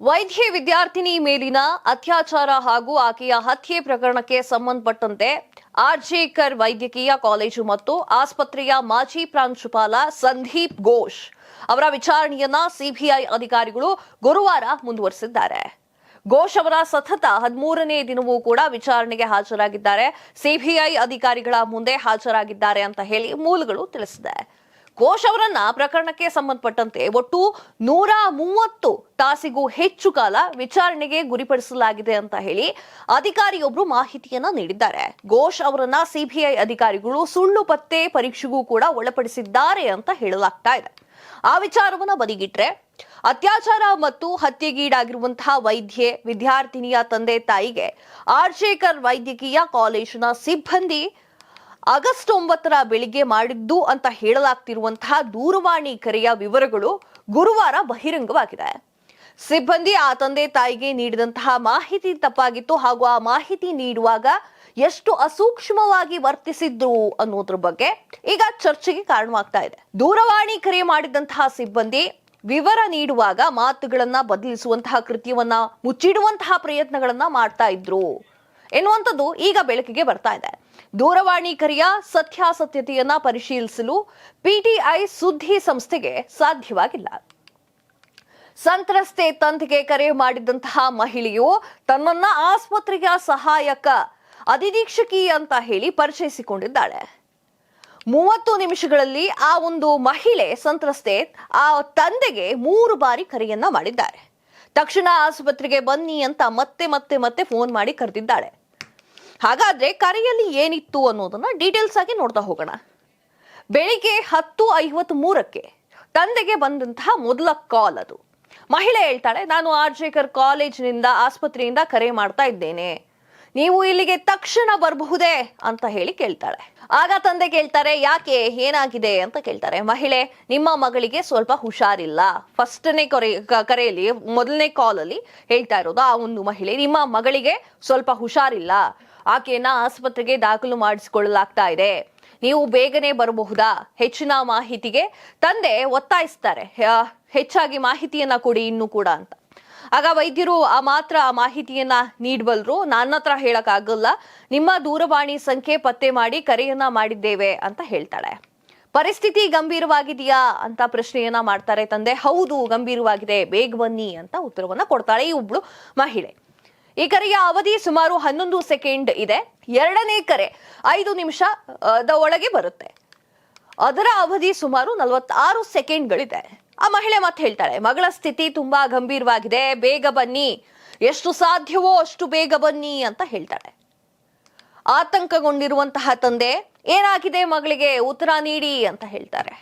ವೈದ್ಯ ವಿದ್ಯಾರ್ಥಿನಿ ಮೇಲಿನ ಅತ್ಯಾಚಾರ ಹಾಗೂ ಆಕೆಯ ಹತ್ಯೆ ಪ್ರಕರಣಕ್ಕೆ ಸಂಬಂಧಪಟ್ಟಂತೆ ಆರ್ಜೇಕರ್ ವೈದ್ಯಕೀಯ ಕಾಲೇಜು ಮತ್ತು ಆಸ್ಪತ್ರೆಯ ಮಾಜಿ ಪ್ರಾಂಶುಪಾಲ ಸಂದೀಪ್ ಘೋಷ್ ಅವರ ವಿಚಾರಣೆಯನ್ನ ಸಿಬಿಐ ಅಧಿಕಾರಿಗಳು ಗುರುವಾರ ಮುಂದುವರೆಸಿದ್ದಾರೆ. ಘೋಷ್ ಅವರ ಸತತ ಹದಿಮೂರನೇ ದಿನವೂ ಕೂಡ ವಿಚಾರಣೆಗೆ ಹಾಜರಾಗಿದ್ದಾರೆ. ಸಿಬಿಐ ಅಧಿಕಾರಿಗಳ ಮುಂದೆ ಹಾಜರಾಗಿದ್ದಾರೆ ಅಂತ ಹೇಳಿ ಮೂಲಗಳು ತಿಳಿಸಿದೆ. ಘೋಷ್ ಅವರನ್ನ ಪ್ರಕರಣಕ್ಕೆ ಸಂಬಂಧಪಟ್ಟಂತೆ ಒಟ್ಟು ನೂರ ಮೂವತ್ತು ತಾಸಿಗೂ ಹೆಚ್ಚು ಕಾಲ ವಿಚಾರಣೆಗೆ ಗುರಿಪಡಿಸಲಾಗಿದೆ ಅಂತ ಹೇಳಿ ಅಧಿಕಾರಿಯೊಬ್ರು ಮಾಹಿತಿಯನ್ನ ನೀಡಿದ್ದಾರೆ. ಘೋಷ್ ಅವರನ್ನ ಸಿಬಿಐ ಅಧಿಕಾರಿಗಳು ಸುಳ್ಳು ಪತ್ತೆ ಪರೀಕ್ಷೆಗೂ ಕೂಡ ಒಳಪಡಿಸಿದ್ದಾರೆ ಅಂತ ಹೇಳಲಾಗ್ತಾ ಇದೆ. ಆ ವಿಚಾರವನ್ನ ಬದಿಗಿಟ್ರೆ ಅತ್ಯಾಚಾರ ಮತ್ತು ಹತ್ಯೆಗೀಡಾಗಿರುವಂತಹ ವೈದ್ಯೆ, ವಿದ್ಯಾರ್ಥಿನಿಯ ತಂದೆ ತಾಯಿಗೆ ಆರ್ಜೇಕರ್ ವೈದ್ಯಕೀಯ ಕಾಲೇಜಿನ ಸಿಬ್ಬಂದಿ ಆಗಸ್ಟ್ ಒಂಬತ್ತರ ಬೆಳಿಗ್ಗೆ ಮಾಡಿದ್ದು ಅಂತ ಹೇಳಲಾಗ್ತಿರುವಂತಹ ದೂರವಾಣಿ ಕರೆಯ ವಿವರಗಳು ಗುರುವಾರ ಬಹಿರಂಗವಾಗಿದೆ. ಸಿಬ್ಬಂದಿ, ಆ ತಂದೆ, ತಾಯಿಗೆ ನೀಡಿದಂತಹ ಮಾಹಿತಿ ತಪ್ಪಾಗಿತ್ತು ಹಾಗೂ ಆ ಮಾಹಿತಿ ನೀಡುವಾಗ ಎಷ್ಟು ಅಸೂಕ್ಷ್ಮವಾಗಿ ವರ್ತಿಸಿದ್ರು ಅನ್ನೋದ್ರ ಬಗ್ಗೆ ಈಗ ಚರ್ಚೆಗೆ ಕಾರಣವಾಗ್ತಾ ಇದೆ. ದೂರವಾಣಿ ಕರೆ ಮಾಡಿದಂತಹ ಸಿಬ್ಬಂದಿ ವಿವರ ನೀಡುವಾಗ ಮಾತುಗಳನ್ನ ಬದಲಿಸುವಂತಹ ಕೃತ್ಯವನ್ನ ಮುಚ್ಚಿಡುವಂತಹ ಪ್ರಯತ್ನಗಳನ್ನ ಮಾಡ್ತಾ ಇದ್ರು. ಎನ್ನುವಂಥದ್ದು ಈಗ ಬೆಳಕಿಗೆ ಬರ್ತಾ ಇದೆ. ದೂರವಾಣಿ ಕರೆಯ ಸತ್ಯಾಸತ್ಯತೆಯನ್ನ ಪರಿಶೀಲಿಸಲು ಪಿಟಿಐ ಸುದ್ದಿ ಸಂಸ್ಥೆಗೆ ಸಾಧ್ಯವಾಗಿಲ್ಲ. ಸಂತ್ರಸ್ತೆ ತಂದೆಗೆ ಕರೆ ಮಾಡಿದಂತಹ ಮಹಿಳೆಯು ತನ್ನನ್ನ ಆಸ್ಪತ್ರೆಯ ಸಹಾಯಕ, ಅಧಿದೀಕ್ಷಕಿ ಅಂತ ಹೇಳಿ ಪರಿಚಯಿಸಿಕೊಂಡಿದ್ದಾಳೆ. ಮೂವತ್ತು ನಿಮಿಷಗಳಲ್ಲಿ ಆ ಒಂದು ಮಹಿಳೆ ಸಂತ್ರಸ್ತೆ, ಆ ತಂದೆಗೆ ಮೂರು ಬಾರಿ ಕರೆಯನ್ನ ಮಾಡಿದ್ದಾರೆ. ತಕ್ಷಣ ಆಸ್ಪತ್ರೆಗೆ ಬನ್ನಿ ಅಂತ ಮತ್ತೆ ಮತ್ತೆ ಮತ್ತೆ ಫೋನ್ ಮಾಡಿ ಕರೆದಿದ್ದಾಳೆ. ಹಾಗಾದ್ರೆ ಕರೆಯಲ್ಲಿ ಏನಿತ್ತು ಅನ್ನೋದನ್ನ ಡೀಟೇಲ್ಸ್ ಆಗಿ ನೋಡ್ತಾ ಹೋಗೋಣ. ಬೆಳಿಗ್ಗೆ ಹತ್ತು ಐವತ್ ಮೂರಕ್ಕೆ ತಂದೆಗೆ ಬಂದಂತಹ ಮೊದಲ ಕಾಲ್ ಅದು. ಮಹಿಳೆ ಹೇಳ್ತಾಳೆ, ನಾನು ಆರ್ಜೇಕರ್ ಕಾಲೇಜಿನಿಂದ ಆಸ್ಪತ್ರೆಯಿಂದ ಕರೆ ಮಾಡ್ತಾ ಇದ್ದೇನೆ. ನೀವು ಇಲ್ಲಿಗೆ ತಕ್ಷಣ ಬರಬಹುದೇ? ಅಂತ ಹೇಳಿ ಕೇಳ್ತಾಳೆ. ಆಗ ತಂದೆ ಕೇಳ್ತಾರೆ, ಯಾಕೆ? ಏನಾಗಿದೆ? ಅಂತ ಕೇಳ್ತಾರೆ. ಮಹಿಳೆ, ನಿಮ್ಮ ಮಗಳಿಗೆ ಸ್ವಲ್ಪ ಹುಷಾರಿಲ್ಲ. ಫಸ್ಟ್ನೇ ಕರೆ ಕರೆಯಲ್ಲಿ, ಮೊದಲನೇ ಕಾಲಲ್ಲಿ ಹೇಳ್ತಾ ಇರೋದು ಆ ಒಂದು ಮಹಿಳೆ. ನಿಮ್ಮ ಮಗಳಿಗೆ ಸ್ವಲ್ಪ ಹುಷಾರಿಲ್ಲ. ಆಕೆಯನ್ನ ಆಸ್ಪತ್ರೆಗೆ ದಾಖಲು ಮಾಡಿಸಿಕೊಳ್ಳಲಾಗ್ತಾ ಇದೆ. ನೀವು ಬೇಗನೆ ಬರಬಹುದಾ? ಹೆಚ್ಚಿನ ಮಾಹಿತಿಗೆ ತಂದೆ ಒತ್ತಾಯಿಸ್ತಾರೆ. ಹೆಚ್ಚಾಗಿ ಮಾಹಿತಿಯನ್ನ ಕೊಡಿ ಇನ್ನೂ ಕೂಡ ಅಂತ. ಆಗ ವೈದ್ಯರು ಆ ಮಾತ್ರ ಆ ಮಾಹಿತಿಯನ್ನ ನೀಡಬಲ್ರು ನನ್ನ ಹತ್ರ ಹೇಳಕ್ ಆಗಲ್ಲ ನಿಮ್ಮ ದೂರವಾಣಿ ಸಂಖ್ಯೆ ಪತ್ತೆ ಮಾಡಿ ಕರೆಯನ್ನ ಮಾಡಿದ್ದೇವೆ ಅಂತ ಹೇಳ್ತಾಳೆ. ಪರಿಸ್ಥಿತಿ ಗಂಭೀರವಾಗಿದೆಯಾ ಅಂತ ಪ್ರಶ್ನೆಯನ್ನ ಮಾಡ್ತಾರೆ ತಂದೆ. ಹೌದು, ಗಂಭೀರವಾಗಿದೆ. ಬೇಗ ಬನ್ನಿ ಅಂತ ಉತ್ತರವನ್ನ ಕೊಡ್ತಾಳೆ ಈ ಒಬ್ಳು ಮಹಿಳೆ. ಈ ಕರೆಯ ಅವಧಿ ಸುಮಾರು ಹನ್ನೊಂದು ಸೆಕೆಂಡ್ ಇದೆ. ಎರಡನೇ ಕರೆ ಐದು ನಿಮಿಷ ದ ಒಳಗೆ ಬರುತ್ತೆ. ಅದರ ಅವಧಿ ಸುಮಾರು ನಲವತ್ತಾರು ಸೆಕೆಂಡ್ಗಳಿದೆ. ಆ ಮಹಿಳೆ ಮತ್ತೆ ಹೇಳ್ತಾಳೆ, ಮಗಳ ಸ್ಥಿತಿ ತುಂಬಾ ಗಂಭೀರವಾಗಿದೆ, ಬೇಗ ಬನ್ನಿ. ಎಷ್ಟು ಸಾಧ್ಯವೋ ಅಷ್ಟು ಬೇಗ ಬನ್ನಿ, ಅಂತ ಹೇಳ್ತಾಳೆ. ಆತಂಕಗೊಂಡಿರುವಂತಹ ತಂದೆ, ಏನಾಗಿದೆ ಮಗಳಿಗೆ? ಉತ್ತರ ನೀಡಿ, ಅಂತ ಹೇಳ್ತಾರೆ.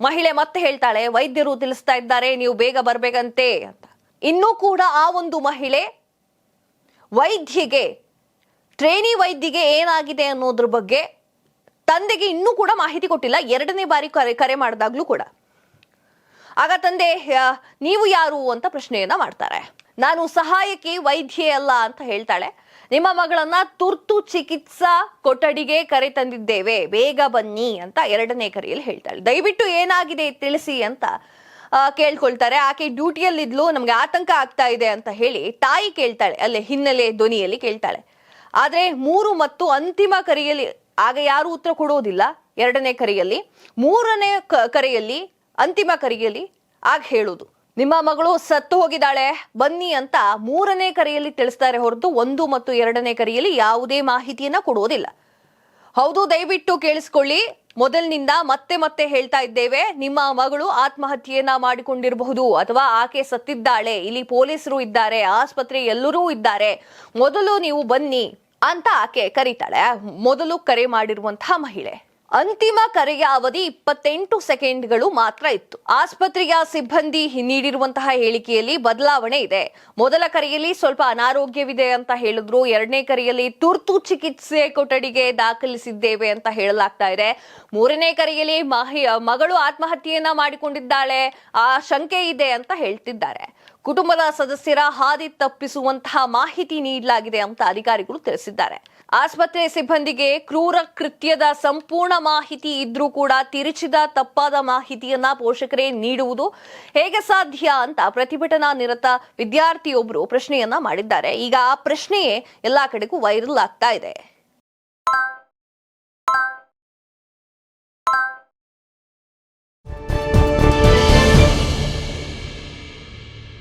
ಮಹಿಳೆ ಮತ್ತೆ ಹೇಳ್ತಾಳೆ, ವೈದ್ಯರು ತಿಳಿಸ್ತಾ ಇದ್ದಾರೆ, ನೀವು ಬೇಗ ಬರ್ಬೇಕಂತೆ, ಅಂತ. ಇನ್ನೂ ಕೂಡ ಆ ಒಂದು ಮಹಿಳೆ ವೈದ್ಯಗೆ, ಟ್ರೇನಿ ವೈದ್ಯಗೆ ಏನಾಗಿದೆ ಅನ್ನೋದ್ರ ಬಗ್ಗೆ ತಂದೆಗೆ ಇನ್ನೂ ಕೂಡ ಮಾಹಿತಿ ಕೊಟ್ಟಿಲ್ಲ. ಎರಡನೇ ಬಾರಿ ಕರೆ ಕರೆ ಮಾಡಿದಾಗ್ಲೂ ಕೂಡ. ಆಗ ತಂದೆ ನೀವು ಯಾರು? ಅಂತ ಪ್ರಶ್ನೆಯನ್ನ ಮಾಡ್ತಾರೆ. ನಾನು ಸಹಾಯಕಿ, ವೈದ್ಯೆ ಅಲ್ಲ, ಅಂತ ಹೇಳ್ತಾಳೆ. ನಿಮ್ಮ ಮಗಳನ್ನ ತುರ್ತು ಚಿಕಿತ್ಸಾ ಕೊಠಡಿಗೆ ಕರೆ ತಂದಿದ್ದೇವೆ. ಬೇಗ ಬನ್ನಿ, ಅಂತ ಎರಡನೇ ಕರೆಯಲ್ಲಿ ಹೇಳ್ತಾಳೆ. ದಯವಿಟ್ಟು ಏನಾಗಿದೆ ತಿಳಿಸಿ ಅಂತ ಕೇಳ್ಕೊಳ್ತಾರೆ. ಆಕೆ ಡ್ಯೂಟಿಯಲ್ಲಿದ್ಲು, ನಮ್ಗೆ ಆತಂಕ ಆಗ್ತಾ ಇದೆ ಅಂತ ಹೇಳಿ ತಾಯಿ ಕೇಳ್ತಾಳೆ, ಅಲ್ಲೇ ಹಿನ್ನೆಲೆ ಧ್ವನಿಯಲ್ಲಿ ಕೇಳ್ತಾಳೆ. ಆದ್ರೆ ಮೂರು ಮತ್ತು ಅಂತಿಮ ಕರೆಯಲ್ಲಿ, ಆಗ ಯಾರು ಉತ್ತರ ಕೊಡೋದಿಲ್ಲ, ಎರಡನೇ ಕರೆಯಲ್ಲಿ. ಮೂರನೇ ಕರೆಯಲ್ಲಿ, ಅಂತಿಮ ಕರೆಯಲ್ಲಿ ಆಗ ಹೇಳೋದು, ನಿಮ್ಮ ಮಗಳು ಸತ್ತು ಹೋಗಿದ್ದಾಳೆ, ಬನ್ನಿ ಅಂತ ಮೂರನೇ ಕರೆಯಲ್ಲಿ ತಿಳಿಸ್ತಾರೆ ಹೊರತು ಒಂದು ಮತ್ತು ಎರಡನೇ ಕರೆಯಲ್ಲಿ ಯಾವುದೇ ಮಾಹಿತಿಯನ್ನ ಕೊಡೋದಿಲ್ಲ. ಹೌದು, ದಯವಿಟ್ಟು ಕೇಳಿಸ್ಕೊಳ್ಳಿ. ಮೊದಲಿನಿಂದ ಮತ್ತೆ ಮತ್ತೆ ಹೇಳ್ತಾ ಇದ್ದೇವೆ, ನಿಮ್ಮ ಮಗಳು ಆತ್ಮಹತ್ಯೆಯನ್ನ ಮಾಡಿಕೊಂಡಿರಬಹುದು ಅಥವಾ ಆಕೆ ಸತ್ತಿದ್ದಾಳೆ, ಇಲ್ಲಿ ಪೊಲೀಸರು ಇದ್ದಾರೆ, ಆಸ್ಪತ್ರೆ ಎಲ್ಲರೂ ಇದ್ದಾರೆ. ಮೊದಲು ನೀವು ಬನ್ನಿ ಅಂತ ಆಕೆ ಕರೀತಾಳೆ. ಮೊದಲು ಕರೆ ಮಾಡಿರುವಂತಹ ಮಹಿಳೆ. ಅಂತಿಮ ಕರೆಯ ಅವಧಿ ಇಪ್ಪತ್ತೆಂಟು ಸೆಕೆಂಡ್ಗಳು ಮಾತ್ರ ಇತ್ತು. ಆಸ್ಪತ್ರೆಯ ಸಿಬ್ಬಂದಿ ನೀಡಿರುವಂತಹ ಹೇಳಿಕೆಯಲ್ಲಿ ಬದಲಾವಣೆ ಇದೆ. ಮೊದಲ ಕರೆಯಲ್ಲಿ ಸ್ವಲ್ಪ ಅನಾರೋಗ್ಯವಿದೆ ಅಂತ ಹೇಳಿದ್ರು. ಎರಡನೇ ಕರೆಯಲ್ಲಿ ತುರ್ತು ಚಿಕಿತ್ಸೆ ಕೊಠಡಿಗೆ ದಾಖಲಿಸಿದ್ದೇವೆ ಅಂತ ಹೇಳಲಾಗ್ತಾ ಇದೆ. ಮೂರನೇ ಕರೆಯಲ್ಲಿ ಮಹಿ, ಮಗಳು ಆತ್ಮಹತ್ಯೆಯನ್ನ ಮಾಡಿಕೊಂಡಿದ್ದಾಳೆ. ಆ ಶಂಕೆ ಇದೆ ಅಂತ ಹೇಳ್ತಿದ್ದಾರೆ. ಕುಟುಂಬದ ಸದಸ್ಯರ ಹಾದಿ ತಪ್ಪಿಸುವಂತಹ ಮಾಹಿತಿ ನೀಡಲಾಗಿದೆ ಅಂತ ಅಧಿಕಾರಿಗಳು ತಿಳಿಸಿದ್ದಾರೆ. ಆಸ್ಪತ್ರೆ ಸಿಬ್ಬಂದಿಗೆ ಕ್ರೂರ ಕೃತ್ಯದ ಸಂಪೂರ್ಣ ಮಾಹಿತಿ ಇದ್ರೂ ಕೂಡ ತಿರುಚಿದ ತಪ್ಪಾದ ಮಾಹಿತಿಯನ್ನ ಪೋಷಕರೇ ನೀಡುವುದು ಹೇಗೆ ಸಾಧ್ಯ ಅಂತ ಪ್ರತಿಭಟನಾ ನಿರತ ವಿದ್ಯಾರ್ಥಿಯೊಬ್ಬರು ಪ್ರಶ್ನೆಯನ್ನ ಮಾಡಿದ್ದಾರೆ. ಈಗ ಆ ಪ್ರಶ್ನೆಯೇ ಎಲ್ಲಾ ಕಡೆಗೂ ವೈರಲ್ ಆಗ್ತಾ ಇದೆ.